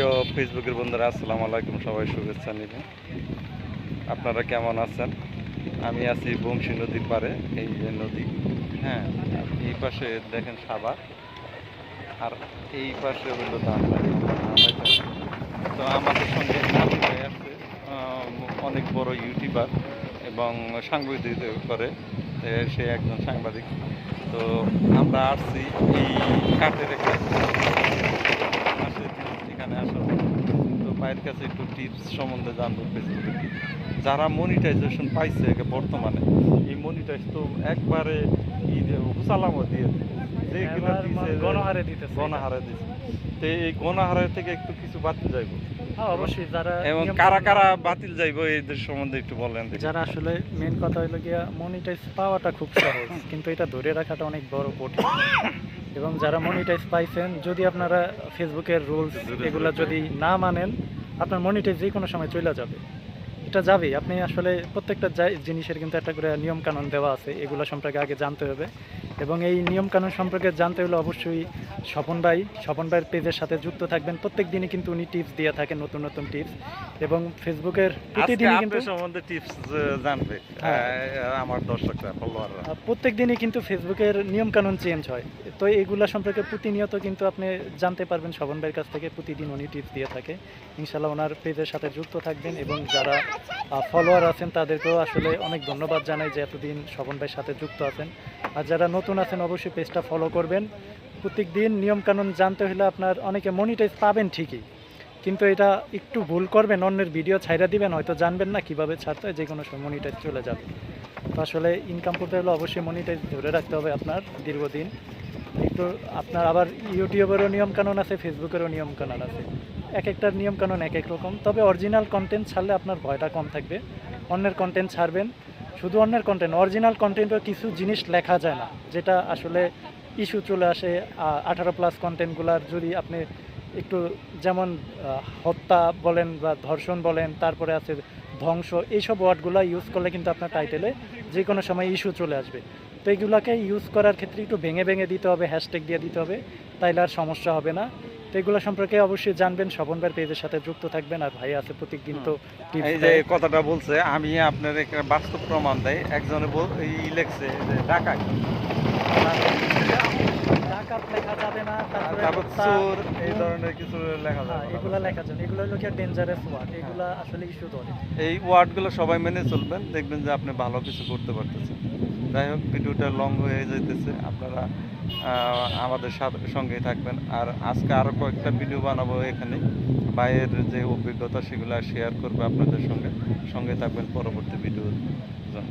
প্রিয় ফেসবুকের বন্ধুরা, আসসালামু আলাইকুম, সবাই শুভেচ্ছা নেবেন আপনারা কেমন আছেন? আমি আছি বংশী নদীর পারে এই যে নদী হ্যাঁ এই পাশে দেখেন সাবার আর এই পাশে হলো তো আমাদের সঙ্গে আসছে অনেক বড় ইউটিউবার এবং সাংবাদিক করে সে একজন সাংবাদিক। তো আমরা আসছি এই কাঠের একটা ভাইয়ের কাছে একটু টিপস সম্বন্ধে জানব ফেসবুকে যারা মনিটাইজেশন পাইছে বর্তমানে এই মনিটাইজ তো একবারে যে হুসালামও দিয়ে যেগুলো এবার দিছে গণহারে দিতেছে। গণহারে দিছে। তো এই গণহারে থেকে একটু কিছু বাতিল যাইব। হ্যাঁ অবশ্যই যারা এবং কারা কারা বাতিল যাইব এদের সম্বন্ধে একটু বলেন যারা আসলে মেন কথা হলো গিয়া মনিটাইজ পাওয়াটা খুব সহজ কিন্তু এটা ধরে রাখাটা অনেক বড় কঠিন। এবং যারা মনিটাইজ পাইছেন যদি আপনারা ফেসবুকের রুলস এগুলো যদি না মানেন আপনার মনিটাইজ যে কোনো সময় চলে যাবে। এটা যাবে আপনি আসলে প্রত্যেকটা জিনিসের কিন্তু একটা করে নিয়ম কানুন দেওয়া আছে। এগুলো সম্পর্কে আগে জানতে হবে। এবং এই নিয়ম কানুন সম্পর্কে জানতে হলে অবশ্যই স্বপন ভাই স্বপন ভাইয়ের পেজের সাথে যুক্ত থাকবেন। প্রত্যেক দিনই কিন্তু উনি টিপস দিয়ে থাকেন নতুন নতুন টিপস এবং ফেসবুকের প্রতিদিনই কিন্তু সম্বন্ধে টিপস জানবে। হ্যাঁ। আমার দর্শকরা ফলোয়াররা প্রত্যেক দিনই কিন্তু ফেসবুকের নিয়ম কানুন চেঞ্জ হয়। তো এইগুলা সম্পর্কে প্রতিনিয়ত কিন্তু আপনি জানতে পারবেন শবন ভাইয়ের কাছ থেকে। প্রতিদিন উনি টিপস দিয়ে থাকে। ইনশাল্লাহ ওনার পেজের সাথে যুক্ত থাকবেন এবং যারা ফলোয়ার আছেন তাদেরকেও আসলে অনেক ধন্যবাদ জানাই যে এতদিন শবন ভাইয়ের সাথে যুক্ত আছেন। আর যারা নতুন আছেন অবশ্যই পেজটা ফলো করবেন। প্রত্যেক দিন নিয়মকানুন জানতে হলে আপনার অনেকে মনিটাইজ পাবেন ঠিকই। কিন্তু এটা একটু ভুল করবেন, অন্যের ভিডিও ছাইরা দিবেন, হয়তো জানবেন না কীভাবে ছাড়তে হয় যে কোনো সময় মনিটাইজ চলে যাবে। তো আসলে ইনকাম করতে হলে অবশ্যই মনিটাইজ ধরে রাখতে হবে আপনার দীর্ঘদিন। একটু আপনার আবার ইউটিউবেরও নিয়ম কানুন আছে, ফেসবুকেরও নিয়ম কানুন আছে। এক একটার নিয়ম কানুন এক এক রকম। তবে অরিজিনাল কন্টেন্ট ছাড়লে আপনার ভয়টা কম থাকবে। অন্যের কন্টেন্ট ছাড়বেন। শুধু অন্যের কন্টেন্ট অরিজিনাল কন্টেন্টও কিছু জিনিস লেখা যায় না, যেটা আসলে ইস্যু চলে আসে আঠারো প্লাস কন্টেন্টগুলার যদি আপনি একটু যেমন হত্যা বলেন বা ধর্ষণ বলেন, তারপরে আছে ধ্বংস, এইসব ওয়ার্ডগুলো ইউজ করলে কিন্তু আপনার টাইটেলে যে কোনো সময় ইস্যু চলে আসবে। তো এইগুলোকে ইউজ করার ক্ষেত্রে একটু ভেঙে ভেঙে দিতে হবে হ্যাশট্যাগ দিয়ে দিতে হবে, তাইলে আর সমস্যা হবে না। তো এগুলো সম্পর্কে অবশ্যই জানবেন স্বপন ভাইয়ের পেজের সাথে যুক্ত থাকবেন আর ভাই আছে প্রতিদিন তো এই যে কথাটা বলছে আমি আপনার একটা বাস্তব প্রমাণ দেয় একজনে ই লেখছে যে ঢাকা লেখা যাবে না এই ধরনের কিছু লেখা হ্যাঁ, এগুলা লেখা যাবে এগুলো হলো কি ডেঞ্জারাস ওয়ার্ড এগুলা আসলে ইস্যু ধরে। এই ওয়ার্ডগুলো সবাই মেনে চলবেন দেখবেন যে আপনি ভালো কিছু করতে পারতেছেন। যাই হোক, ভিডিওটা লং হয়ে যাইতেছে। আপনারা আমাদের সঙ্গেই থাকবেন। আর আজকে আরও কয়েকটা ভিডিও বানাবো এখানে। বাইরের যে অভিজ্ঞতা, সেগুলো শেয়ার করবে আপনাদের সঙ্গে। সঙ্গে থাকবেন পরবর্তী ভিডিওর জন্য।